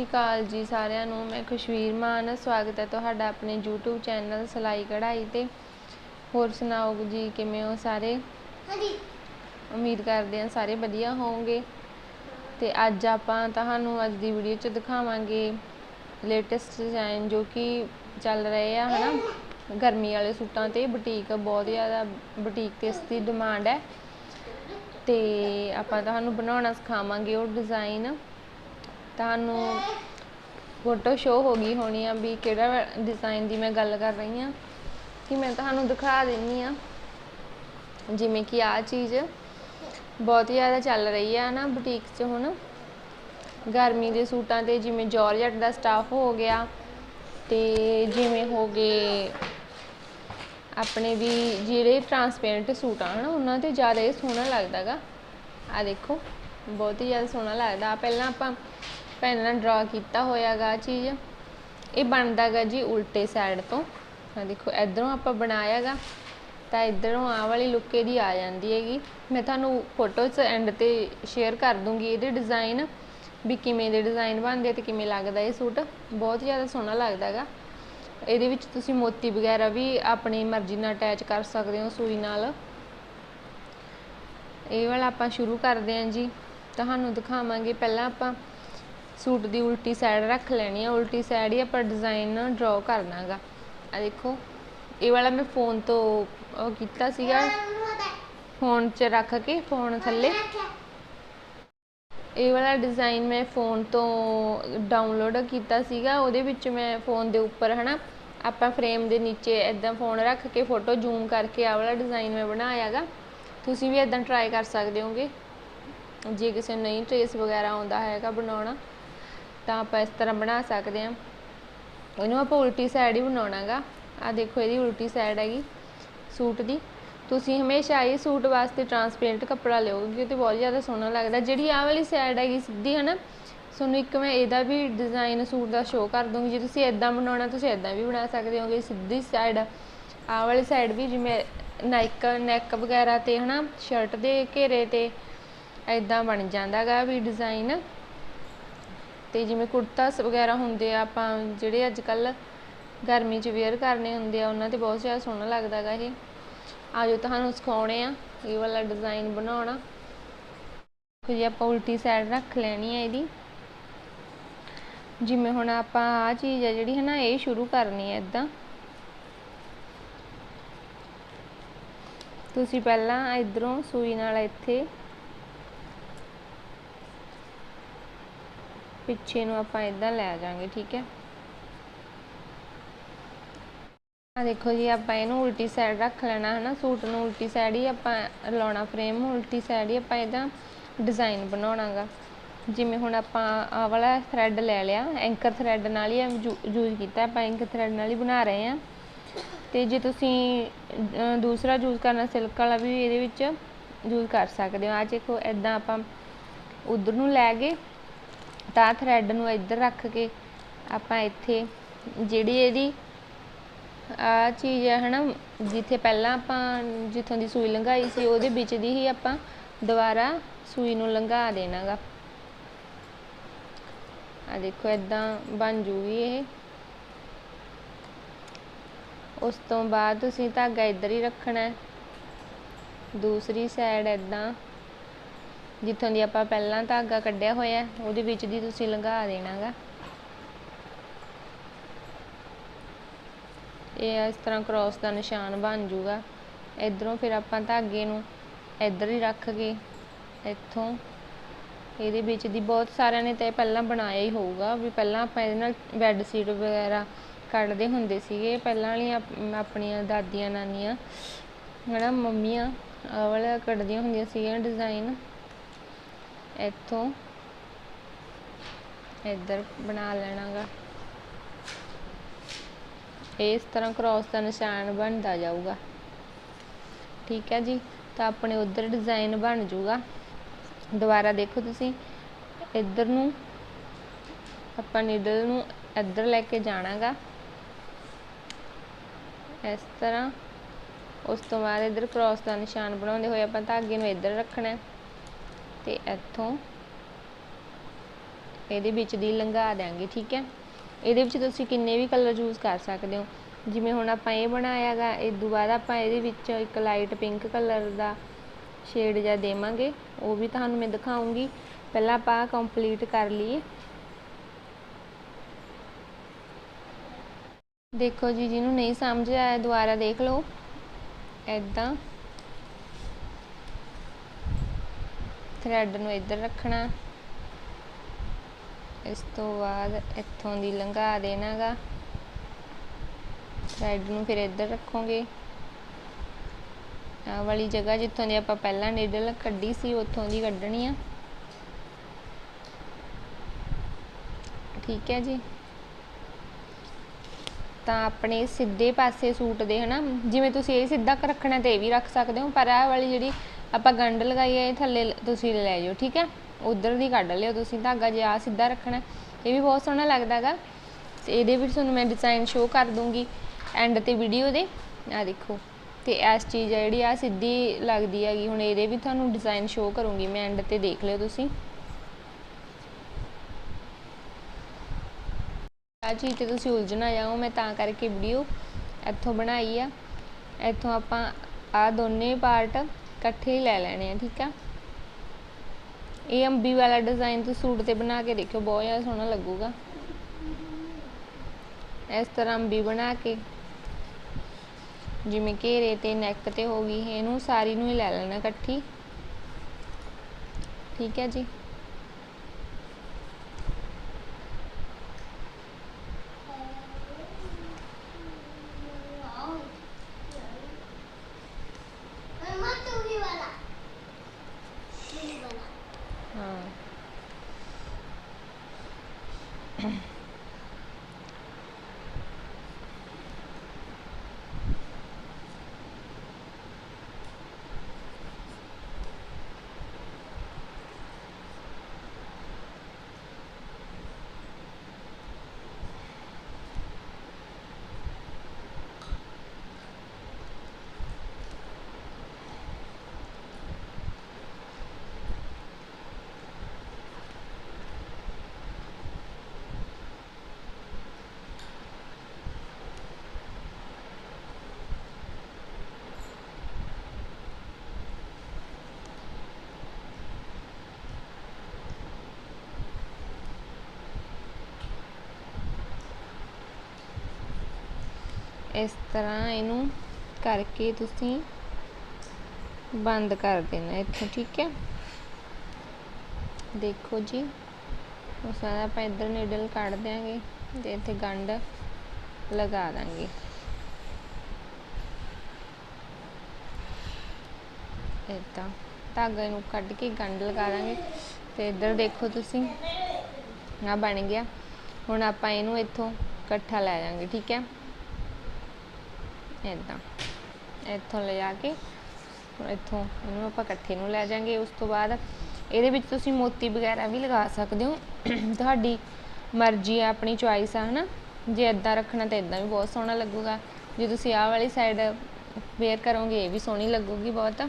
ਸ਼੍ਰੀ ਅਕਾਲ ਜੀ ਸਾਰਿਆਂ ਨੂੰ। ਮੈਂ ਖੁਸ਼ਵੀਰ ਮਾਨ ਸਵਾਗਤ ਹੈ ਤੁਹਾਡਾ ਆਪਣੇ YouTube ਚੈਨਲ ਸਲਾਈ ਕਢਾਈ ਤੇ। ਹੋਰ ਸੁਣਾਓ ਜੀ ਕਿਵੇਂ ਹੋ ਸਾਰੇ? ਉਮੀਦ ਕਰਦੇ ਹਾਂ ਸਾਰੇ ਵਧੀਆ ਹੋਵੋਗੇ। ਤੇ ਅੱਜ ਆਪਾਂ ਤੁਹਾਨੂੰ ਅੱਜ ਦੀ ਵੀਡੀਓ 'ਚ ਦਿਖਾਵਾਂਗੇ ਲੇਟੈਸਟ ਡਿਜ਼ਾਈਨ ਜੋ ਕਿ ਚੱਲ ਰਹੇ ਆ ਹਨਾ? ਗਰਮੀ ਵਾਲੇ ਸੂਟਾਂ ਤੇ ਬੁਟੀਕ ਬਹੁਤ ਜ਼ਿਆਦਾ ਬੁਟੀਕ ਤੇ ਇਸ ਦੀ ਡਿਮਾਂਡ ਹੈ। ਤੇ ਆਪਾਂ ਤੁਹਾਨੂੰ ਬਣਾਉਣਾ ਸਿਖਾਵਾਂਗੇ ਉਹ ਡਿਜ਼ਾਈਨ ਤੁਹਾਨੂੰ ਫੋਟੋ ਸ਼ੋ ਹੋ ਗਈ ਹੋਣੀ ਆ ਵੀ ਕਿਹੜਾ ਡਿਜ਼ਾਈਨ ਦੀ ਮੈਂ ਗੱਲ ਕਰ ਰਹੀ ਆ। ਕਿ ਮੈਂ ਤੁਹਾਨੂੰ ਦਿਖਾ ਦਿੰਨੀ ਆ। ਜਿਵੇਂ ਕਿ ਆ ਚੀਜ਼ ਬਹੁਤ ਜ਼ਿਆਦਾ ਚੱਲ ਰਹੀ ਆ ਨਾ ਬੁਟੀਕ 'ਚ ਹੁਣ। ਗਰਮੀ ਦੇ ਸੂਟਾਂ ਤੇ ਜਿਵੇਂ ਜਾਰਜਟ ਦਾ ਸਟਾਫ ਹੋ ਗਿਆ ਤੇ ਜਿਵੇਂ ਹੋ ਗਏ ਆਪਣੇ ਵੀ ਜਿਹੜੇ ਟਰਾਂਸਪੇਰੈਂਟ ਸੂਟ ਆ ਹਨਾ, ਉਹਨਾਂ ਤੇ ਜ਼ਿਆਦਾ ਇਹ ਸੋਹਣਾ ਲੱਗਦਾਗਾ ਆ ਦੇਖੋ, ਬਹੁਤ ਹੀ ਜ਼ਿਆਦਾ ਸੋਹਣਾ ਲੱਗਦਾ। ਪਹਿਲਾਂ ਆਪਾਂ ਪੈਨ ਨਾਲ ਡਰਾ ਕੀਤਾ ਹੋਇਆਗਾ ਚੀਜ਼। ਇਹ ਬਣਦਾਗਾ ਜੀ ਉਲਟੇ ਸਾਈਡ ਤੋਂ। ਆ ਦੇਖੋ, ਇਧਰੋਂ ਆਪਾਂ ਬਣਾਇਆਗਾ, ਤਾਂ ਇਧਰੋਂ ਆ ਵਾਲੀ ਲੁੱਕ ਇਹਦੀ ਆ ਜਾਂਦੀ ਹੈਗੀ। ਮੈਂ ਤੁਹਾਨੂੰ ਫੋਟੋਸ ਐਂਡ ਤੇ ਸ਼ੇਅਰ ਕਰ ਦੂੰਗੀ ਇਹਦੇ ਡਿਜ਼ਾਈਨ ਵੀ ਕਿਵੇਂ ਦੇ ਡਿਜ਼ਾਈਨ ਬਣਦੇ ਤੇ ਕਿਵੇਂ ਲੱਗਦਾ ਇਹ ਸੂਟ। ਬਹੁਤ ਜ਼ਿਆਦਾ ਸੋਹਣਾ ਲੱਗਦਾਗਾ। ਇਹਦੇ ਵਿੱਚ ਤੁਸੀਂ ਮੋਤੀ ਵਗੈਰਾ ਵੀ ਆਪਣੀ ਮਰਜ਼ੀ ਨਾਲ ਅਟੈਚ ਕਰ ਸਕਦੇ ਹੋ ਸੂਈ ਨਾਲ। ਇਹ ਵਾਲਾ ਆਪਾਂ ਸ਼ੁਰੂ ਕਰਦੇ ਹਾਂ ਜੀ। ਤੁਹਾਨੂੰ ਦਿਖਾਵਾਂਗੇ, ਪਹਿਲਾਂ ਆਪਾਂ ਸੂਟ ਦੀ ਉਲਟੀ ਸਾਈਡ ਰੱਖ ਲੈਣੀ ਆ, ਉਲਟੀ ਸਾਈਡ ਹੀ ਆਪਾਂ ਡਿਜ਼ਾਈਨ ਡਰਾ ਕਰਨਾਗਾ ਆ ਦੇਖੋ, ਇਹ ਵਾਲਾ ਮੈਂ ਫੋਨ ਤੋਂ ਉਹ ਕੀਤਾ ਸੀਗਾ। ਫੋਨ 'ਚ ਰੱਖ ਕੇ ਫੋਨ ਥੱਲੇ। ਇਹ ਵਾਲਾ ਡਿਜ਼ਾਈਨ ਮੈਂ ਫੋਨ ਤੋਂ ਡਾਊਨਲੋਡ ਕੀਤਾ ਸੀਗਾ, ਉਹਦੇ ਵਿੱਚ ਮੈਂ ਫੋਨ ਦੇ ਉੱਪਰ ਹਨਾ, ਆਪਾਂ ਫਰੇਮ ਦੇ ਨੀਚੇ ਇਦਾਂ ਫੋਨ ਰੱਖ ਕੇ ਫੋਟੋ ਜ਼ੂਮ ਕਰਕੇ ਆ ਵਾਲਾ ਡਿਜ਼ਾਈਨ ਮੈਂ ਬਣਾਇਆਗਾ ਤੁਸੀਂ ਵੀ ਇਦਾਂ ਟਰਾਈ ਕਰ ਸਕਦੇ ਹੋਗੇ। ਜੇ ਕਿਸੇ ਨੂੰ ਨਹੀਂ ਟ੍ਰੇਸ ਵਗੈਰਾ ਆਉਂਦਾ ਹੈਗਾ ਬਣਾਉਣਾ ਤਾਂ ਆਪਾਂ ਇਸ ਤਰ੍ਹਾਂ ਬਣਾ ਸਕਦੇ ਹਾਂ। ਇਹਨੂੰ ਆਪਾਂ ਉਲਟੀ ਸਾਈਡ ਹੀ ਬਣਾਉਣਾਗਾ। ਆ ਦੇਖੋ, ਇਹਦੀ ਉਲਟੀ ਸਾਈਡ ਹੈਗੀ ਸੂਟ ਦੀ। ਤੁਸੀਂ ਹਮੇਸ਼ਾ ਇਹ ਸੂਟ ਵਾਸਤੇ ਟਰਾਂਸਪੇਰੈਂਟ ਕੱਪੜਾ ਲਿਓਗੇ ਤੇ ਬਹੁਤ ਜ਼ਿਆਦਾ ਸੋਹਣਾ ਲੱਗਦਾ। ਜਿਹੜੀ ਆਹ ਵਾਲੀ ਸਾਈਡ ਹੈਗੀ ਸਿੱਧੀ, ਹਨਾ? ਤੁਹਾਨੂੰ ਇੱਕ ਮੈਂ ਇਹਦਾ ਵੀ ਡਿਜ਼ਾਈਨ ਸੂਟ ਦਾ ਸ਼ੋਅ ਕਰ ਦੂੰਗੀ ਜੇ ਤੁਸੀਂ ਇਦਾਂ ਬਣਾਉਣਾ, ਤੁਸੀਂ ਇਦਾਂ ਵੀ ਬਣਾ ਸਕਦੇ ਹੋਗੇ। ਸਿੱਧੀ ਸਾਈਡ ਆਹ ਵਾਲੀ ਸਾਈਡ ਵੀ ਜਿਵੇਂ ਨਾਈਕ ਨੈਕ ਵਗੈਰਾ ਤੇ, ਹਨਾ? ਸ਼ਰਟ ਦੇ ਘੇਰੇ ਤੇ ਇਦਾਂ ਬਣ ਜਾਂਦਾਗਾ ਵੀ ਡਿਜ਼ਾਈਨ ਤੇ ਜਿਵੇਂ ਕੁੜਤਾਸ ਵਗੈਰਾ ਹੁੰਦੇ ਆ, ਆਪਾਂ ਜਿਹੜੇ ਅੱਜ ਕੱਲ ਗਰਮੀ 'ਚ ਵੇਅਰ ਕਰਨੇ ਹੁੰਦੇ ਆ, ਉਹਨਾਂ ਤੇ ਬਹੁਤ ਜ਼ਿਆਦਾ ਸੋਹਣਾ ਲੱਗਦਾਗਾ ਇਹ। ਆਜੋ ਤੁਹਾਨੂੰ ਸਿਖਾਉਣੇ ਆ, ਇਹ ਵਾਲਾ ਡਿਜ਼ਾਈਨ ਬਣਾਉਣਾ। ਫਿਰ ਆਪਾਂ ਉਲਟੀ ਸਾਈਡ ਰੱਖ ਲੈਣੀ ਆ ਇਹਦੀ। ਜਿਵੇਂ ਹੁਣ ਆਪਾਂ ਆ ਚੀਜ਼ ਆ ਜਿਹੜੀ ਹੈ ਨਾ ਇਹ ਸ਼ੁਰੂ ਕਰਨੀ ਹੈ ਇਦਾਂ ਤੁਸੀਂ ਪਹਿਲਾਂ ਇਧਰੋਂ ਸੂਈ ਨਾਲ ਇੱਥੇ ਪਿੱਛੇ ਨੂੰ ਆਪਾਂ ਇਦਾਂ ਲੈ ਜਾਾਂਗੇ ਠੀਕ ਹੈ? ਆ ਦੇਖੋ ਜੀ, ਆਪਾਂ ਇਹਨੂੰ ਉਲਟੀ ਸਾਈਡ ਰੱਖ ਲੈਣਾ ਹੈ ਨਾ ਸੂਟ ਨੂੰ ਉਲਟੀ ਸਾਈਡ ਹੀ ਆਪਾਂ ਲਾਉਣਾ ਫਰੇਮ ਉਲਟੀ ਸਾਈਡ ਹੀ ਆਪਾਂ ਇਹਦਾ ਡਿਜ਼ਾਈਨ ਬਣਾਉਣਾਗਾ। ਜਿਵੇਂ ਹੁਣ ਆਪਾਂ ਆ ਵਾਲਾ ਥਰੈਡ ਲੈ ਲਿਆ ਐਂਕਰ ਥਰੈਡ ਨਾਲ ਹੀ ਯੂਜ਼ ਕੀਤਾ, ਆਪਾਂ ਐਂਕਰ ਥਰੈਡ ਨਾਲ ਹੀ ਬਣਾ ਰਹੇ ਆ ਤੇ ਜੇ ਤੁਸੀਂ ਦੂਸਰਾ ਯੂਜ਼ ਕਰਨਾ ਸਿਲਕ ਵਾਲਾ ਵੀ ਇਹਦੇ ਵਿੱਚ ਯੂਜ਼ ਕਰ ਸਕਦੇ ਹੋ। ਆ ਦੇਖੋ ਇਦਾਂ ਆਪਾਂ ਉਧਰ ਨੂੰ ਲੈ ਗਏ ਤਾਂ ਥਰੈਡ ਨੂੰ ਇੱਧਰ ਰੱਖ ਕੇ ਆਪਾਂ ਇੱਥੇ ਜਿਹੜੀ ਇਹਦੀ ਆ ਚੀਜ਼ ਹੈ ਹਨਾ, ਜਿੱਥੇ ਪਹਿਲਾਂ ਆਪਾਂ ਜਿੱਥੋਂ ਦੀ ਸੂਈ ਲੰਘਾਈ ਸੀ, ਉਹਦੇ ਵਿੱਚ ਦੀ ਹੀ ਆਪਾਂ ਦੁਬਾਰਾ ਸੂਈ ਨੂੰ ਲੰਘਾ ਦੇਣਾਗਾ। ਆ ਦੇਖੋ ਇਦਾਂ ਬਣ ਜੂਗੀ ਇਹ। ਉਸ ਤੋਂ ਬਾਅਦ ਤੁਸੀਂ ਧਾਗਾ ਇੱਧਰ ਹੀ ਰੱਖਣਾ ਦੂਸਰੀ ਸਾਈਡ ਇਦਾਂ ਜਿੱਥੋਂ ਦੀ ਆਪਾਂ ਪਹਿਲਾਂ ਧਾਗਾ ਕੱਢਿਆ ਹੋਇਆ ਉਹਦੇ ਵਿੱਚ ਦੀ ਤੁਸੀਂ ਲੰਘਾ ਦੇਣਾਗਾ। ਇਹ ਇਸ ਤਰ੍ਹਾਂ ਕ੍ਰਾਸ ਦਾ ਨਿਸ਼ਾਨ ਬਣ ਜੂਗਾ ਇਧਰੋਂ ਫਿਰ ਆਪਾਂ ਧਾਗੇ ਨੂੰ ਇੱਧਰ ਹੀ ਰੱਖ ਕੇ ਇੱਥੋਂ ਇਹਦੇ ਵਿੱਚ ਦੀ ਬਹੁਤ ਸਾਰਿਆਂ ਨੇ ਤਾਂ ਪਹਿਲਾਂ ਬਣਾਇਆ ਹੀ ਹੋਊਗਾ ਵੀ ਪਹਿਲਾਂ ਆਪਾਂ ਇਹਦੇ ਨਾਲ ਬੈੱਡ ਸ਼ੀਟ ਵਗੈਰਾ ਕੱਢਦੇ ਹੁੰਦੇ ਸੀਗੇ। ਪਹਿਲਾਂ ਵਾਲੀਆਂ ਆਪਣੀਆਂ ਦਾਦੀਆਂ ਨਾਨੀਆਂ, ਹਨਾ, ਮੰਮੀਆਂ, ਆਹ ਵਾਲਾ ਕੱਢਦੀਆਂ ਹੁੰਦੀਆਂ ਸੀਗੀਆਂ ਡਿਜ਼ਾਈਨ ਇੱਥੋਂ ਇੱਧਰ ਬਣਾ ਲੈਣਾਗਾ। ਇਸ ਤਰ੍ਹਾਂ ਕ੍ਰਾਸ ਦਾ ਨਿਸ਼ਾਨ ਬਣਦਾ ਜਾਊਗਾ। ਠੀਕ ਹੈ ਜੀ, ਤਾਂ ਆਪਣੇ ਉਧਰ ਡਿਜ਼ਾਈਨ ਬਣ ਜਾਊਗਾ। ਦੁਬਾਰਾ ਦੇਖੋ ਤੁਸੀਂ, ਇੱਧਰ ਨੂੰ ਆਪਾਂ ਨੀਡਲ ਨੂੰ ਇੱਧਰ ਲੈ ਕੇ ਜਾਣਾਗਾ। ਇਸ ਤਰ੍ਹਾਂ ਉਸ ਤੋਂ ਬਾਅਦ ਇੱਧਰ ਕ੍ਰਾਸ ਦਾ ਨਿਸ਼ਾਨ ਬਣਾਉਂਦੇ ਹੋਏ ਆਪਾਂ ਧਾਗੇ ਨੂੰ ਇੱਧਰ ਰੱਖਣਾ ਤੇ ਇੱਥੋਂ ਇਹਦੇ ਵਿੱਚ ਦੀ ਲੰਘਾ ਦਿਆਂਗੇ, ਠੀਕ ਹੈ? ਇਹਦੇ ਵਿੱਚ ਤੁਸੀਂ ਕਿੰਨੇ ਵੀ ਕਲਰ ਯੂਜ਼ ਕਰ ਸਕਦੇ ਹੋ। ਜਿਵੇਂ ਹੁਣ ਆਪਾਂ ਇਹ ਬਣਾਇਆਗਾ ਇਸ ਤੋਂ ਆਪਾਂ ਇਹਦੇ ਵਿੱਚ ਇੱਕ ਲਾਈਟ ਪਿੰਕ ਕਲਰ ਦਾ ਸ਼ੇਡ ਜਿਹਾ ਦੇਵਾਂਗੇ। ਉਹ ਵੀ ਤੁਹਾਨੂੰ ਮੈਂ ਦਿਖਾਉਂਗੀ। ਪਹਿਲਾਂ ਆਪਾਂ ਕੰਪਲੀਟ ਕਰ ਲਈਏ। ਦੇਖੋ ਜੀ, ਜਿਹਨੂੰ ਨਹੀਂ ਸਮਝ ਆਇਆ, ਦੁਬਾਰਾ ਦੇਖ ਲਓ। ਐਦਾਂ ਥਰੈਡ ਨੂੰ ਇੱਧਰ ਰੱਖਣਾ। ਇਸ ਤੋਂ ਬਾਅਦ ਇੱਥੋਂ ਦੀ ਲੰਘਾ ਦੇਣਾਗਾ। ਥਰੈਡ ਨੂੰ ਫਿਰ ਇੱਧਰ ਰੱਖੋਗੇ। ਆਹ ਵਾਲੀ ਜਗ੍ਹਾ ਜਿੱਥੋਂ ਦੀ ਆਪਾਂ ਪਹਿਲਾਂ ਨੀਡਲ ਕੱਢੀ ਸੀ, ਉੱਥੋਂ ਦੀ ਕੱਢਣੀ ਆ। ਠੀਕ ਹੈ ਜੀ। ਤਾਂ ਆਪਣੇ ਸਿੱਧੇ ਪਾਸੇ ਸੂਟ ਦੇ ਹਨਾ, ਜਿਵੇਂ ਤੁਸੀਂ ਇਹ ਸਿੱਧਾ ਰੱਖਣਾ ਤੇ ਇਹ ਵੀ ਰੱਖ ਸਕਦੇ ਹੋ, ਪਰ ਆਹ ਵਾਲੀ ਜਿਹੜੀ ਆਪਾਂ ਗੰਢ ਲਗਾਈ ਹੈ ਇਹ ਥੱਲੇ ਤੁਸੀਂ ਲੈ ਜਾਓ, ਠੀਕ ਹੈ? ਉਧਰ ਦੀ ਕੱਢ ਲਿਓ ਤੁਸੀਂ, ਧਾਗਾ ਜੇ ਆ ਸਿੱਧਾ ਰੱਖਣਾ ਇਹ ਵੀ ਬਹੁਤ ਸੋਹਣਾ ਲੱਗਦਾਗਾ ਤੇ ਇਹਦੇ ਵਿੱਚ ਤੁਹਾਨੂੰ ਮੈਂ ਡਿਜ਼ਾਈਨ ਸ਼ੋਅ ਕਰ ਦੂੰਗੀ ਐਂਡ ਤੇ ਵੀਡੀਓ ਦੇ। ਆ ਦੇਖੋ, ਤੇ ਇਸ ਚੀਜ਼ ਆ ਜਿਹੜੀ ਆ ਸਿੱਧੀ ਲੱਗਦੀ ਹੈਗੀ। ਹੁਣ ਇਹਦੇ ਵੀ ਤੁਹਾਨੂੰ ਡਿਜ਼ਾਈਨ ਸ਼ੋਅ ਕਰੂੰਗੀ ਮੈਂ ਐਂਡ ਤੇ ਦੇਖ ਲਿਓ ਤੁਸੀਂ। ਆ ਚੀਜ਼ ਤੇ ਤੁਸੀਂ ਉਲਝਣਾ ਜਾਓ, ਮੈਂ ਤਾਂ ਕਰਕੇ ਵੀਡੀਓ ਇੱਥੋਂ ਬਣਾਈ ਆ। ਇੱਥੋਂ ਆਪਾਂ ਆ ਦੋਨੇ ਪਾਰਟ ਇਕੱਠੇ ਹੀ ਲੈ ਲੈਣੇ ਆ, ਠੀਕ ਆ? ਇਹ ਅੰਬੀ ਵਾਲਾ ਡਿਜ਼ਾਈਨ ਤੁਸੀਂ ਸੂਟ ਤੇ ਬਣਾ ਕੇ ਦੇਖਿਓ, ਬਹੁਤ ਜ਼ਿਆਦਾ ਸੋਹਣਾ ਲੱਗੂਗਾ। ਇਸ ਤਰ੍ਹਾਂ ਅੰਬੀ ਬਣਾ ਕੇ, ਜਿਵੇਂ ਘੇਰੇ ਤੇ ਨੈਕ ਤੇ ਹੋ ਗਈ, ਇਹਨੂੰ ਸਾਰੀ ਨੂੰ ਹੀ ਲੈ ਲੈਣਾ ਇਕੱਠੀ। ਠੀਕ ਹੈ ਜੀ? Mm-hmm. ਇਸ ਤਰ੍ਹਾਂ ਇਹਨੂੰ ਕਰਕੇ ਤੁਸੀਂ ਬੰਦ ਕਰ ਦੇਣਾ ਇੱਥੋਂ, ਠੀਕ ਹੈ? ਦੇਖੋ ਜੀ ਉਸ ਸਾਰਾ ਆਪਾਂ ਇੱਧਰ ਨੀਡਲ ਕੱਢ ਦਿਆਂਗੇ ਤੇ ਇੱਥੇ ਗੰਢ ਲਗਾ ਦਾਂਗੇ। ਏਦਾਂ, ਧਾਗੇ ਨੂੰ ਕੱਢ ਕੇ ਗੰਢ ਲਗਾ ਦਾਂਗੇ। ਤੇ ਇੱਧਰ ਦੇਖੋ ਤੁਸੀਂ ਆ ਬਣ ਗਿਆ। ਹੁਣ ਆਪਾਂ ਇਹਨੂੰ ਇੱਥੋਂ ਇਕੱਠਾ ਲੈ ਜਾਾਂਗੇ, ਠੀਕ ਹੈ? ਏਦਾਂ। ਇੱਥੋਂ ਲਿਜਾ ਕੇ, ਇੱਥੋਂ ਇਹਨੂੰ ਆਪਾਂ ਇਕੱਠੇ ਨੂੰ ਲੈ ਜਾਾਂਗੇ। ਉਸ ਤੋਂ ਬਾਅਦ ਇਹਦੇ ਵਿੱਚ ਤੁਸੀਂ ਮੋਤੀ ਵਗੈਰਾ ਵੀ ਲਗਾ ਸਕਦੇ ਹੋ। ਤੁਹਾਡੀ ਮਰਜ਼ੀ ਆ, ਆਪਣੀ ਚੁਆਇਸ ਆ, ਹਨਾ? ਜੇ ਇਦਾਂ ਰੱਖਣਾ ਤਾਂ ਇਦਾਂ ਵੀ ਬਹੁਤ ਸੋਹਣਾ ਲੱਗੂਗਾ। ਜੇ ਤੁਸੀਂ ਆਹ ਵਾਲੀ ਸਾਈਡ ਵੇਅਰ ਕਰੋਗੇ, ਇਹ ਵੀ ਸੋਹਣੀ ਲੱਗੂਗੀ ਬਹੁਤ।